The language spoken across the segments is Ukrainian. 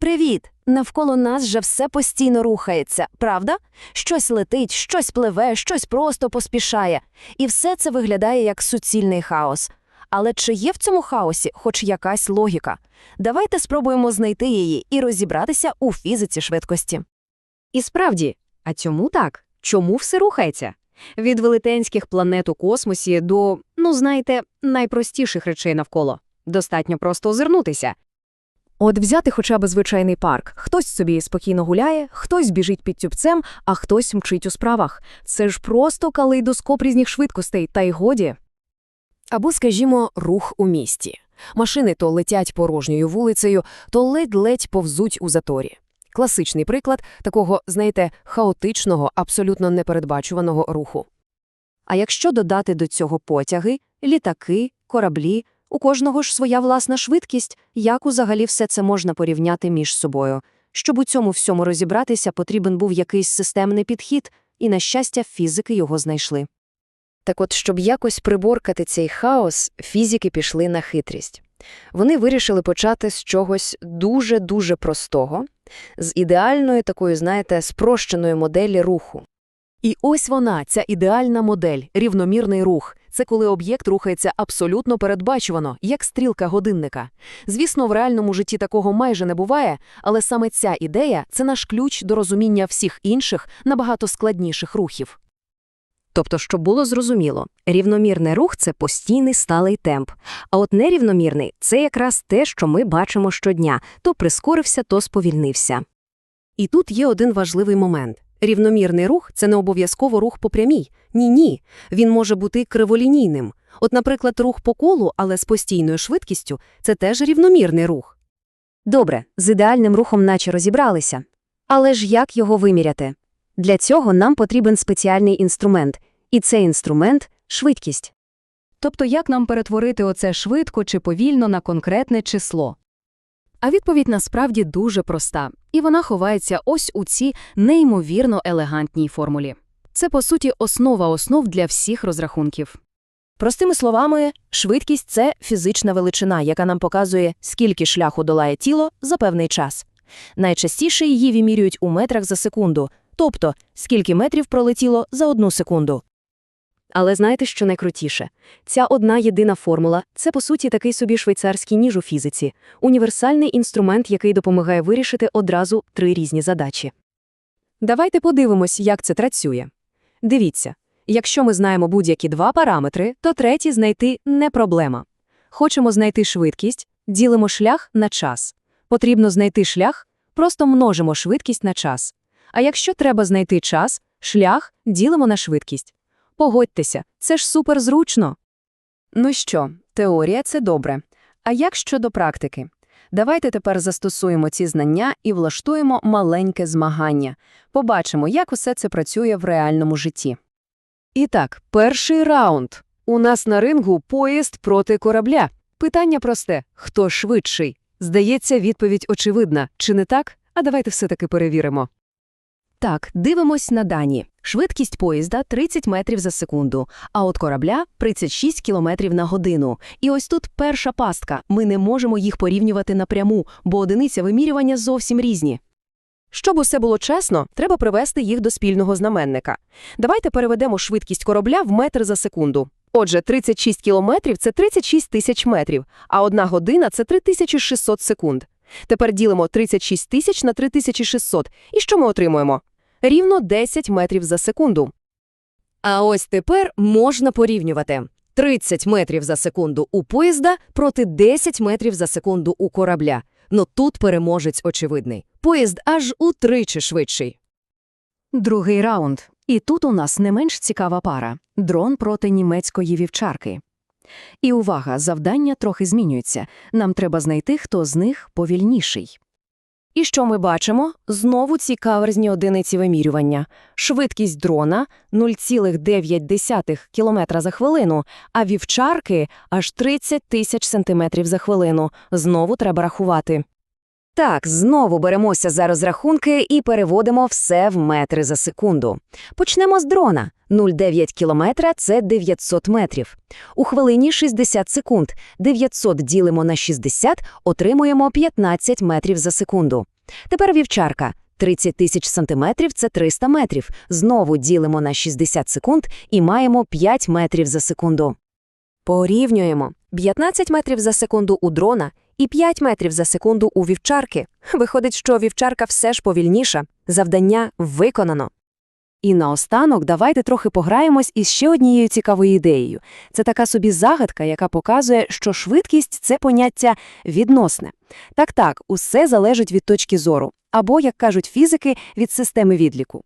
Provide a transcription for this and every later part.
Привіт! Навколо нас же все постійно рухається, правда? Щось летить, щось пливе, щось просто поспішає. І все це виглядає як суцільний хаос. Але чи є в цьому хаосі хоч якась логіка? Давайте спробуємо знайти її і розібратися у фізиці швидкості. І справді, а чому так? Чому все рухається? Від велетенських планет у космосі до, ну знаєте, найпростіших речей навколо. Достатньо просто озирнутися. От взяти хоча б звичайний парк. Хтось собі спокійно гуляє, хтось біжить під тюбцем, а хтось мчить у справах. Це ж просто калейдоскоп різних швидкостей, та й годі. Або, скажімо, рух у місті. Машини то летять порожньою вулицею, то ледь-ледь повзуть у заторі. Класичний приклад такого, знаєте, хаотичного, абсолютно непередбачуваного руху. А якщо додати до цього потяги, літаки, кораблі, у кожного ж своя власна швидкість, як узагалі все це можна порівняти між собою? Щоб у цьому всьому розібратися, потрібен був якийсь системний підхід, і, на щастя, фізики його знайшли. Так от, щоб якось приборкати цей хаос, фізики пішли на хитрість. Вони вирішили почати з чогось дуже-дуже простого, з ідеальної такої, знаєте, спрощеної моделі руху. І ось вона, ця ідеальна модель, рівномірний рух. Це коли об'єкт рухається абсолютно передбачувано, як стрілка годинника. Звісно, в реальному житті такого майже не буває, але саме ця ідея це наш ключ до розуміння всіх інших, набагато складніших рухів. Тобто, щоб було зрозуміло, рівномірний рух це постійний сталий темп. А от нерівномірний це якраз те, що ми бачимо щодня то прискорився, то сповільнився. І тут є один важливий момент. Рівномірний рух це не обов'язково рух по прямій. Ні-ні. Він може бути криволінійним. От, наприклад, рух по колу, але з постійною швидкістю це теж рівномірний рух. Добре, з ідеальним рухом наче розібралися. Але ж як його виміряти? Для цього нам потрібен спеціальний інструмент, і цей інструмент – швидкість. Тобто як нам перетворити оце швидко чи повільно на конкретне число? А відповідь насправді дуже проста, і вона ховається ось у цій неймовірно елегантній формулі. Це, по суті, основа основ для всіх розрахунків. Простими словами, швидкість це фізична величина, яка нам показує, скільки шляху долає тіло за певний час. Найчастіше її вимірюють у метрах за секунду, тобто скільки метрів пролетіло за одну секунду. Але знаєте, що найкрутіше? Ця одна єдина формула – це, по суті, такий собі швейцарський ніж у фізиці, універсальний інструмент, який допомагає вирішити одразу три різні задачі. Давайте подивимось, як це працює. Дивіться, якщо ми знаємо будь-які два параметри, то третій знайти не проблема. Хочемо знайти швидкість, ділимо шлях на час. Потрібно знайти шлях, просто множимо швидкість на час. А якщо треба знайти час, шлях ділимо на швидкість. Погодьтеся, це ж суперзручно. Ну що, теорія це добре. А як щодо практики? Давайте тепер застосуємо ці знання і влаштуємо маленьке змагання. Побачимо, як усе це працює в реальному житті. І так, перший раунд. У нас на рингу поїзд проти корабля. Питання просте: хто швидший? Здається, відповідь очевидна, чи не так? А давайте все-таки перевіримо. Так, дивимось на дані. Швидкість поїзда 30 метрів за секунду, а от корабля 36 кілометрів на годину. І ось тут перша пастка. Ми не можемо їх порівнювати напряму, бо одиниця вимірювання зовсім різні. Щоб усе було чесно, треба привести їх до спільного знаменника. Давайте переведемо швидкість корабля в метр за секунду. Отже, 36 кілометрів – це 36 тисяч метрів, а одна година – це 3600 секунд. Тепер ділимо 36 тисяч на 3600. І що ми отримуємо? Рівно 10 метрів за секунду. А ось тепер можна порівнювати. 30 метрів за секунду у поїзда проти 10 метрів за секунду у корабля. Ну тут переможець очевидний. Поїзд аж утричі швидший. Другий раунд. І тут у нас не менш цікава пара – дрон проти німецької вівчарки. І увага, завдання трохи змінюється. Нам треба знайти, хто з них повільніший. І що ми бачимо? Знову ці каверзні одиниці вимірювання. Швидкість дрона 0,9 км за хвилину, а вівчарки аж 30 тисяч сантиметрів за хвилину. Знову треба рахувати. Так, знову беремося за розрахунки і переводимо все в метри за секунду. Почнемо з дрона. 0,9 кілометра – це 900 метрів. У хвилині 60 секунд. 900 ділимо на 60, отримуємо 15 метрів за секунду. Тепер вівчарка. 30 тисяч сантиметрів – це 300 метрів. Знову ділимо на 60 секунд і маємо 5 метрів за секунду. Порівнюємо. 15 метрів за секунду у дрона і 5 метрів за секунду у вівчарки. Виходить, що вівчарка все ж повільніша. Завдання виконано. І наостанок давайте трохи пограємось із ще однією цікавою ідеєю. Це така собі загадка, яка показує, що швидкість – це поняття відносне. Так-так, усе залежить від точки зору. Або, як кажуть фізики, від системи відліку.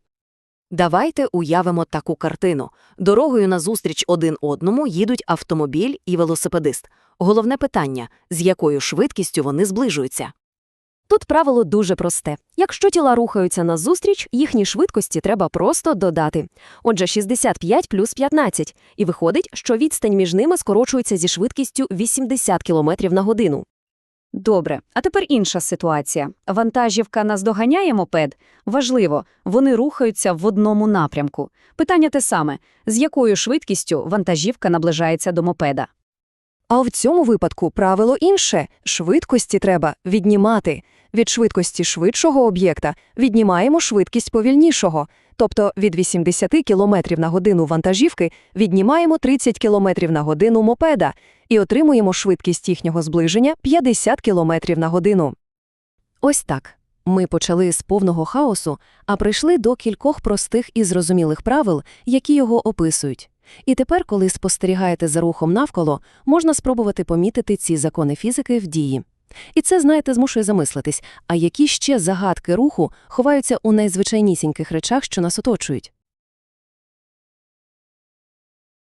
Давайте уявимо таку картину. Дорогою назустріч один одному їдуть автомобіль і велосипедист. Головне питання – з якою швидкістю вони зближуються? Тут правило дуже просте. Якщо тіла рухаються назустріч, їхні швидкості треба просто додати. Отже, 65 плюс 15. І виходить, що відстань між ними скорочується зі швидкістю 80 км на годину. Добре, а тепер інша ситуація. Вантажівка наздоганяє мопед? Важливо, вони рухаються в одному напрямку. Питання те саме – з якою швидкістю вантажівка наближається до мопеда? А в цьому випадку правило інше – швидкості треба віднімати. Від швидкості швидшого об'єкта віднімаємо швидкість повільнішого. Тобто від 80 км на годину вантажівки віднімаємо 30 км на годину мопеда і отримуємо швидкість їхнього зближення 50 км на годину. Ось так. Ми почали з повного хаосу, а прийшли до кількох простих і зрозумілих правил, які його описують. І тепер, коли спостерігаєте за рухом навколо, можна спробувати помітити ці закони фізики в дії. І це, знаєте, змушує замислитись, а які ще загадки руху ховаються у найзвичайнісіньких речах, що нас оточують.